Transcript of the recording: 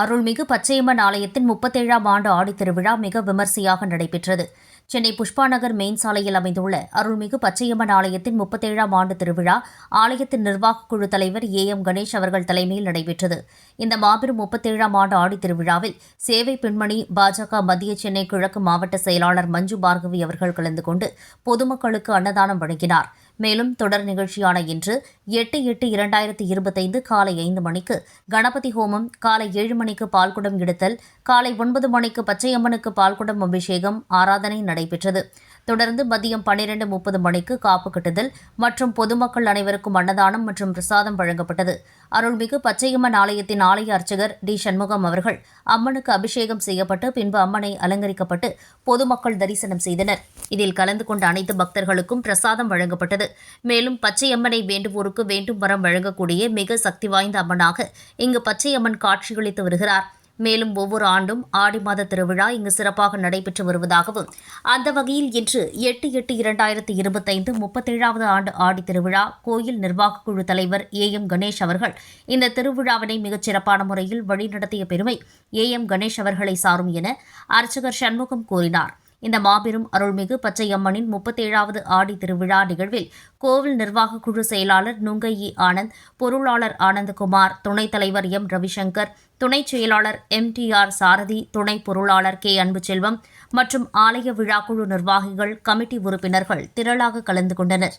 அருள்மிகு பச்சையம்மன் ஆலயத்தின் முப்பத்தேழாம் ஆண்டு ஆடித்திருவிழா மிக விமர்சையாக நடைபெற்றது. சென்னை புஷ்பா நகர் மெயின் சாலையில் அமைந்துள்ள அருள்மிகு பச்சையம்மன் ஆலயத்தின் முப்பத்தேழாம் ஆண்டு திருவிழா ஆலயத்தின் நிர்வாகக் குழு தலைவர் ஏ. எம். கணேஷ் அவர்கள் தலைமையில் நடைபெற்றது. இந்த மாபெரும் முப்பத்தேழாம் ஆண்டு ஆடித்திருவிழாவில் சேவை பெண்மணி பாஜக மத்திய சென்னை கிழக்கு மாவட்ட செயலாளர் மஞ்சு பார்கவி அவர்கள் கலந்து கொண்டு பொதுமக்களுக்கு அன்னதானம் வழங்கினார். மேலும் தொடர் நிகழ்ச்சியான இன்று எட்டு எட்டு இரண்டாயிரத்தி இருபத்தைந்து காலை ஐந்து மணிக்கு கணபதி ஹோமம் காலை ஏழு மணிக்கு பால்குடம் எடுத்தல் காலை ஒன்பது மணிக்கு பச்சையம்மனுக்கு பால்குடம் அபிஷேகம் ஆராதனை நடைபெற்றது. தொடர்ந்து மதியம் பன்னிரண்டு முப்பது மணிக்கு காப்பு கட்டுதல் மற்றும் பொதுமக்கள் அனைவருக்கும் அன்னதானம் மற்றும் பிரசாதம் வழங்கப்பட்டது. அருள்மிகு பச்சையம்மன் ஆலயத்தின் ஆலய அர்ச்சகர் டி. சண்முகம் அவர்கள் அம்மனுக்கு அபிஷேகம் செய்யப்பட்டு பின்பு அம்மனை அலங்கரிக்கப்பட்டு பொதுமக்கள் தரிசனம் செய்தனர். இதில் கலந்து கொண்ட அனைத்து பக்தர்களுக்கும் பிரசாதம் வழங்கப்பட்டது. மேலும் பச்சையம்மனை வேண்டுவோருக்கு வேண்டும் வரம் வழங்கக்கூடிய மிக சக்தி வாய்ந்த அம்மனாக இங்கு பச்சையம்மன் காட்சியளித்து வருகிறார். மேலும் ஒவ்வொரு ஆண்டும் ஆடி மாத திருவிழா இங்கு சிறப்பாக நடைபெற்று வருவதாகவும் அந்த வகையில் இன்று எட்டு எட்டு இரண்டாயிரத்தி இருபத்தைந்து முப்பத்தேழாவது ஆண்டு ஆடி திருவிழா கோயில் நிர்வாகக் குழு தலைவர் ஏ. எம். கணேஷ் அவர்கள் இந்த திருவிழாவினை மிகச் சிறப்பான முறையில் வழிநடத்திய பெருமை ஏ. எம். கணேஷ் அவர்களை சாரும் என அர்ச்சகர் சண்முகம் கூறினார். இந்த மாபெரும் அருள்மிகு பச்சையம்மனின் முப்பத்தேழாவது ஆடி திருவிழா நிகழ்வில் கோவில் நிர்வாக குழு செயலாளர் நுங்கையி ஆனந்த் பொருளாளர் ஆனந்தகுமார் துணைத் தலைவர் எம். ரவிசங்கர் துணைச் செயலாளர் எம். டி. ஆர். சாரதி துணை பொருளாளர் கே. அன்புச்செல்வம் மற்றும் ஆலய விழாக்குழு நிர்வாகிகள் கமிட்டி உறுப்பினர்கள் திரளாக கலந்து கொண்டனர்.